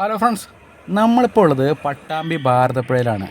Hello friends നമ്മളിപ്പോൾ ഉള്ളത് പട്ടാമ്പി ഭാരതപ്പുഴയിലാണ്.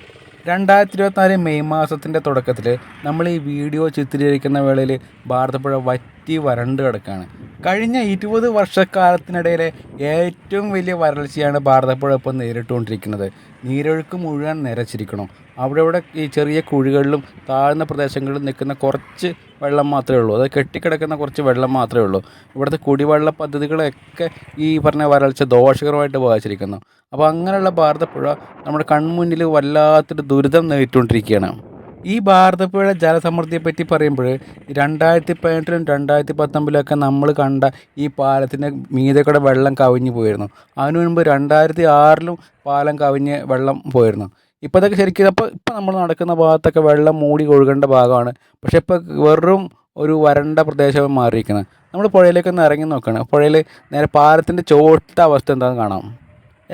രണ്ടായിരത്തി ഇരുപത്തിനാല് മെയ് മാസത്തിന്റെ തുടക്കത്തിൽ നമ്മൾ ഈ വീഡിയോ ചിത്രീകരിക്കുന്ന വേളയിൽ ഭാരതപ്പുഴ വറ്റി വരണ്ട് കിടക്കുകയാണ്. കഴിഞ്ഞ ഇരുപത് വർഷക്കാലത്തിനിടയിലെ ഏറ്റവും വലിയ വരൾച്ചയാണ് ഭാരതപ്പുഴ ഇപ്പോൾ നേരിട്ടുകൊണ്ടിരിക്കുന്നത്. നീരൊഴുക്ക് മുഴുവൻ നിരച്ചിരിക്കണം. അവിടെ ഇവിടെ ഈ ചെറിയ കുഴികളിലും താഴ്ന്ന പ്രദേശങ്ങളിലും നിൽക്കുന്ന കുറച്ച് വെള്ളം മാത്രമേ ഉള്ളൂ. അത് കെട്ടിക്കിടക്കുന്ന കുറച്ച് വെള്ളം മാത്രമേ ഉള്ളൂ. ഇവിടുത്തെ കുടിവെള്ള പദ്ധതികളൊക്കെ ഈ പറഞ്ഞ വരൾച്ച ദോഷകരമായിട്ട് ബാധിച്ചിരിക്കുന്നു. അപ്പോൾ അങ്ങനെയുള്ള ഭാരതപ്പുഴ നമ്മുടെ കൺമുന്നിൽ വല്ലാത്തൊരു ദുരിതം നേരിട്ടുകൊണ്ടിരിക്കുകയാണ്. ഈ ഭാരതപ്പുഴ ജലസമൃദ്ധിയെപ്പറ്റി പറയുമ്പോൾ രണ്ടായിരത്തി പതിനെട്ടിലും രണ്ടായിരത്തി പത്തൊമ്പതിലൊക്കെ നമ്മൾ കണ്ട ഈ പാലത്തിന്റെ മീതെ കൂടെ വെള്ളം കവിഞ്ഞു പോയിരുന്നു. അതിനു മുൻപ് രണ്ടായിരത്തി ആറിലും പാലം കവിഞ്ഞ് വെള്ളം പോയിരുന്നു. ഇപ്പോൾ ഇതൊക്കെ ശരിക്കും അപ്പോൾ ഇപ്പോൾ നമ്മൾ നടക്കുന്ന ഭാഗത്തൊക്കെ വെള്ളം മൂടി ഒഴുകേണ്ട ഭാഗമാണ്. പക്ഷേ ഇപ്പോൾ വെറും ഒരു വരണ്ട പ്രദേശമായി മാറിയിരിക്കുന്നത് നമ്മൾ പുഴയിലേക്ക് ഒന്ന് ഇറങ്ങി നോക്കുകയാണ് പുഴയിൽ നേരെ പാലത്തിന്റെ ചോട്ട അവസ്ഥ എന്താണെന്ന് കാണാം.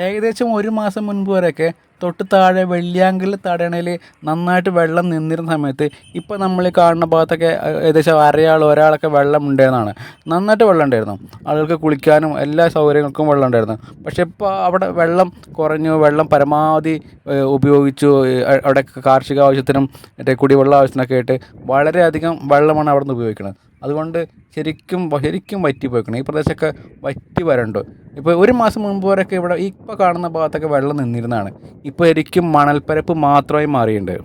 ഏകദേശം ഒരു മാസം മുൻപ് വരെയൊക്കെ തൊട്ട് താഴെ വെള്ളിയാങ്കിൽ തടയണയിൽ നന്നായിട്ട് വെള്ളം നിന്നിരുന്ന സമയത്ത് ഇപ്പോൾ നമ്മൾ കാണുന്ന ഭാഗത്തൊക്കെ ഏകദേശം അരയാൾ ഒരാളൊക്കെ വെള്ളം ഉണ്ടായിരുന്നതാണ് നന്നായിട്ട് വെള്ളം ഉണ്ടായിരുന്നു. ആളുകൾക്ക് കുളിക്കാനും എല്ലാ സൗകര്യങ്ങൾക്കും വെള്ളം ഉണ്ടായിരുന്നു. പക്ഷേ ഇപ്പോൾ അവിടെ വെള്ളം കുറഞ്ഞു വെള്ളം പരമാവധി ഉപയോഗിച്ചു അവിടെ കാർഷിക ആവശ്യത്തിനും മറ്റേ കുടിവെള്ള ആവശ്യത്തിനൊക്കെ ആയിട്ട് വളരെയധികം വെള്ളമാണ് അവിടെ നിന്ന് ഉപയോഗിക്കുന്നത് അതുകൊണ്ട് ശരിക്കും ശരിക്കും വറ്റി പോയിക്കണം ഈ പ്രദേശമൊക്കെ വറ്റി വരണ്ടു. ഇപ്പോൾ ഒരു മാസം മുൻപ് വരെയൊക്കെ ഇവിടെ ഇപ്പോൾ കാണുന്ന ഭാഗത്തൊക്കെ വെള്ളം നിന്നിരുന്നതാണ്. ഇപ്പോൾ ശരിക്കും മണൽപ്പരപ്പ് മാത്രമായി മാറിയിട്ടുണ്ട്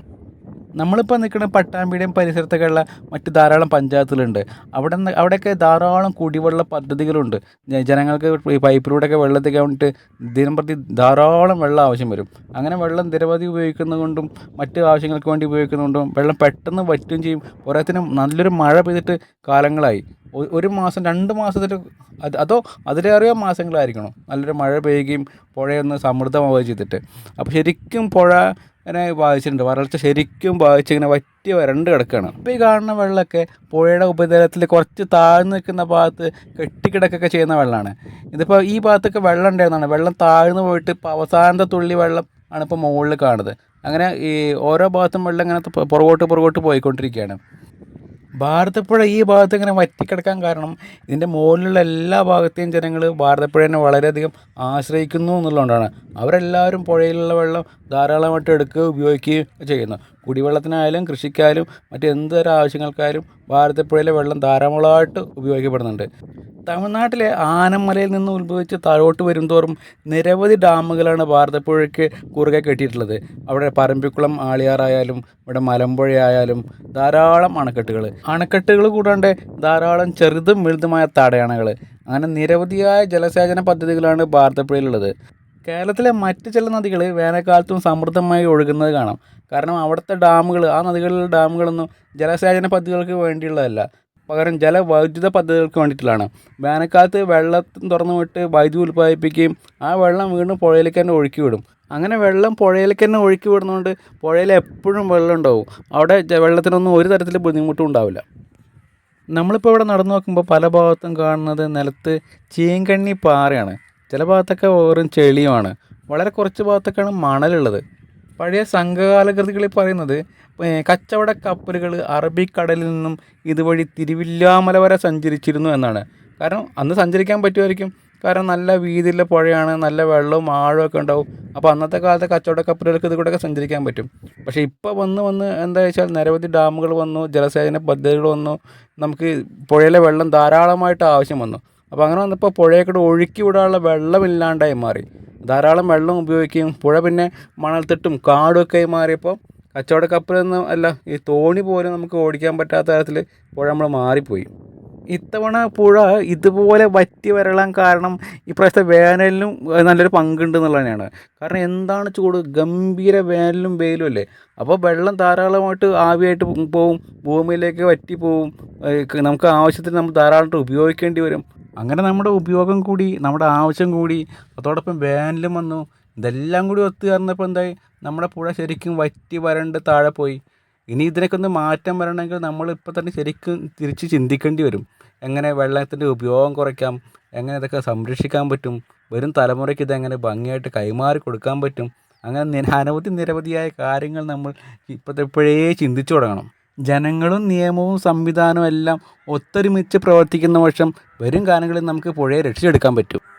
നമ്മളിപ്പോൾ നിൽക്കുന്ന പട്ടാമ്പിയുടെയും പരിസരത്തൊക്കെ ഉള്ള മറ്റ് ധാരാളം പഞ്ചായത്തുകളുണ്ട്. അവിടെ നിന്ന് അവിടെയൊക്കെ ധാരാളം കുടിവെള്ള പദ്ധതികളുണ്ട്. ജനങ്ങൾക്ക് ഈ പൈപ്പിലൂടെയൊക്കെ വെള്ളത്തിൽ വേണ്ടിയിട്ട് ദിനം പ്രതി ധാരാളം വെള്ളം ആവശ്യം വരും. അങ്ങനെ വെള്ളം നിരവധി ഉപയോഗിക്കുന്നതുകൊണ്ടും മറ്റ് ആവശ്യങ്ങൾക്ക് വേണ്ടി ഉപയോഗിക്കുന്നതുകൊണ്ടും വെള്ളം പെട്ടെന്ന് വറ്റുകയും ചെയ്യും. പോരാത്തിനും നല്ലൊരു മഴ പെയ്തിട്ട് കാലങ്ങളായി. ഒരു മാസം രണ്ട് മാസത്തിൽ അത് അതോ അതിലേറെ മാസങ്ങളായിരിക്കണം? നല്ലൊരു മഴ പെയ്യുകയും പുഴയൊന്ന് സമൃദ്ധമാവുകയും ചെയ്തിട്ട്. അപ്പോൾ ശരിക്കും പുഴ ഇങ്ങനെ ബാധിച്ചിട്ടുണ്ട്. വരൾച്ച ശരിക്കും ബാധിച്ച് ഇങ്ങനെ വറ്റി വരണ്ട് കിടക്കുകയാണ് അപ്പോൾ ഈ കാണുന്ന വെള്ളമൊക്കെ പുഴയുടെ ഉപരിതലത്തിൽ കുറച്ച് താഴ്ന്നു നിൽക്കുന്ന ഭാഗത്ത് കെട്ടിക്കിടക്കൊക്കെ ചെയ്യുന്ന വെള്ളമാണ്. ഇതിപ്പോൾ ഈ ഭാഗത്തൊക്കെ വെള്ളം ഉണ്ടായിരുന്നതാണ്. വെള്ളം താഴ്ന്നു പോയിട്ട് ഇപ്പോൾ അവസാനത്തെ തുള്ളി വെള്ളം ആണ് ഇപ്പോൾ മുകളിൽ കാണുന്നത്. അങ്ങനെ ഈ ഓരോ ഭാഗത്തും വെള്ളം ഇങ്ങനെ പുറകോട്ട് പുറകോട്ട് പോയിക്കൊണ്ടിരിക്കുകയാണ്. ഭാരതപ്പുഴ ഈ ഭാഗത്ത് ഇങ്ങനെ വറ്റിക്കിടക്കാൻ കാരണം ഇതിന്റെ മുകളിലുള്ള എല്ലാ ഭാഗത്തെയും ജനങ്ങൾ ഭാരതപ്പുഴനെ വളരെയധികം ആശ്രയിക്കുന്നു എന്നുള്ളതുകൊണ്ടാണ്. അവരെല്ലാവരും പുഴയിലുള്ള വെള്ളം ധാരാളമായിട്ട് എടുക്കുകയും ഉപയോഗിക്കുകയും ചെയ്യുന്നു. കുടിവെള്ളത്തിനായാലും കൃഷിക്കായാലും മറ്റെന്തൊരാവശ്യങ്ങൾക്കായാലും ഭാരതപ്പുഴയിലെ വെള്ളം ധാരാളമായിട്ട് ഉപയോഗിക്കപ്പെടുന്നുണ്ട്. തമിഴ്നാട്ടിലെ ആനമലയിൽ നിന്ന് ഉത്ഭവിച്ച് താഴോട്ട് വരുംതോറും നിരവധി ഡാമുകളാണ് ഭാരതപ്പുഴയ്ക്ക് കുറുകെ കെട്ടിയിട്ടുള്ളത്. അവിടെ പറമ്പിക്കുളം ആളിയാറായാലും ഇവിടെ മലമ്പുഴയായാലും ധാരാളം അണക്കെട്ടുകൾ അണക്കെട്ടുകൾ കൂടാണ്ട് ധാരാളം ചെറുതും വലുതുമായ തടയണകൾ അങ്ങനെ നിരവധിയായ ജലസേചന പദ്ധതികളാണ് ഭാരതപ്പുഴയിലുള്ളത്. കേരളത്തിലെ മറ്റ് ചില നദികൾ വേനൽക്കാലത്തും സമൃദ്ധമായി ഒഴുകുന്നത് കാണാം. കാരണം അവിടുത്തെ ഡാമുകൾ ആ നദികളിലെ ഡാമുകളൊന്നും ജലസേചന പദ്ധതികൾക്ക് വേണ്ടിയുള്ളതല്ല. പകരം ജലവൈദ്യുത പദ്ധതികൾക്ക് വേണ്ടിയിട്ടുള്ളതാണ്. വേനൽക്കാലത്ത് വെള്ളം തുറന്നു വിട്ട് വൈദ്യുതി ഉൽപ്പാദിപ്പിക്കുകയും ആ വെള്ളം വീണ്ടും പുഴയിലേക്ക് തന്നെ ഒഴുക്കി വിടും. അങ്ങനെ വെള്ളം പുഴയിലേക്ക് തന്നെ ഒഴുക്കി വിടുന്നതുകൊണ്ട് പുഴയിൽ എപ്പോഴും വെള്ളം ഉണ്ടാവും. അവിടെ വെള്ളത്തിനൊന്നും ഒരു തരത്തിൽ ബുദ്ധിമുട്ടും ഉണ്ടാവില്ല. നമ്മളിപ്പോൾ ഇവിടെ നടന്നു നോക്കുമ്പോൾ പല ഭാഗത്തും കാണുന്നത് നിലത്ത് ചീങ്കണ്ണി പാറയാണ്. ചില ഭാഗത്തൊക്കെ വെറും ചെളിയുമാണ്. വളരെ കുറച്ച് ഭാഗത്തൊക്കെയാണ് മണലുള്ളത്. പഴയ സംഘകാല കൃതികളിൽ പറയുന്നത് കച്ചവട കപ്പലുകൾ അറബിക്കടലിൽ നിന്നും ഇതുവഴി തിരുവില്ലാമല വരെ സഞ്ചരിച്ചിരുന്നു എന്നാണ്. കാരണം അന്ന് സഞ്ചരിക്കാൻ പറ്റുമായിരിക്കും. കാരണം നല്ല വീതിയിലെ പുഴയാണ് നല്ല വെള്ളവും ആഴമൊക്കെ ഉണ്ടാവും. അപ്പോൾ അന്നത്തെ കാലത്തെ കച്ചവട കപ്പലുകൾക്ക് ഇത് കൂടെയൊക്കെ സഞ്ചരിക്കാൻ പറ്റും. പക്ഷേ ഇപ്പോൾ വന്ന് വന്ന് എന്താ വെച്ചാൽ നിരവധി ഡാമുകൾ വന്നു ജലസേചന പദ്ധതികൾ വന്നു നമുക്ക് പുഴയിലെ വെള്ളം ധാരാളമായിട്ട് ആവശ്യം വന്നു. അപ്പോൾ അങ്ങനെ വന്നപ്പോൾ പുഴയെക്കൂടെ ഒഴുക്കി വിടാനുള്ള വെള്ളമില്ലാണ്ടായി മാറി. ധാരാളം വെള്ളം ഉപയോഗിക്കുകയും പുഴ പിന്നെ മണൽത്തിട്ടും ആയി മാറിയപ്പോൾ കച്ചവട കപ്പലൊന്നും അല്ല ഈ തോണി പോലും നമുക്ക് ഓടിക്കാൻ പറ്റാത്ത തരത്തിൽ പുഴ നമ്മൾ മാറിപ്പോയി. ഇത്തവണ പുഴ ഇതുപോലെ വറ്റി വരളാൻ കാരണം ഇപ്രാവശ്യത്തെ വേനലിനും നല്ലൊരു പങ്കുണ്ട് എന്നുള്ളത് തന്നെയാണ് കാരണം എന്താണ് ചൂട്? ഗംഭീര വേനലും വെയിലും അല്ലേ? അപ്പോൾ വെള്ളം ധാരാളമായിട്ട് ആവിയായിട്ട് പോവും ഭൂമിയിലേക്ക് വറ്റി പോവും നമുക്ക് ആവശ്യത്തിന് നമ്മൾ ധാരാളമായിട്ട് ഉപയോഗിക്കേണ്ടി വരും. അങ്ങനെ നമ്മുടെ ഉപയോഗം കൂടി നമ്മുടെ ആവശ്യം കൂടി അതോടൊപ്പം വേനലും വന്നു. ഇതെല്ലാം കൂടി ഒത്തു ചേർന്നപ്പോൾ എന്തായി? നമ്മുടെ പുഴ ശരിക്കും വറ്റി വരണ്ട് താഴെ പോയി. ഇനി ഇതിനൊക്കെ ഒന്ന് മാറ്റം വരണമെങ്കിൽ നമ്മൾ ഇപ്പോൾ തന്നെ ശരിക്കും തിരിച്ച് ചിന്തിക്കേണ്ടി വരും. എങ്ങനെ വെള്ളത്തിന്റെ ഉപയോഗം കുറയ്ക്കാം? എങ്ങനെ ഇതൊക്കെ സംരക്ഷിക്കാൻ പറ്റും? വരും തലമുറയ്ക്ക് ഇതെങ്ങനെ ഭംഗിയായിട്ട് കൈമാറി കൊടുക്കാൻ പറ്റും? അങ്ങനെ അനവധി നിരവധിയായ കാര്യങ്ങൾ നമ്മൾ ഇപ്പോഴത്തെ ഇപ്പോഴേ ചിന്തിച്ചു തുടങ്ങണം. ജനങ്ങളും നിയമവും സംവിധാനവും എല്ലാം ഒത്തൊരുമിച്ച് പ്രവർത്തിക്കുന്ന പക്ഷം വരും കാലങ്ങളിൽ നമുക്ക് പുഴയെ രക്ഷിച്ചെടുക്കാൻ പറ്റും.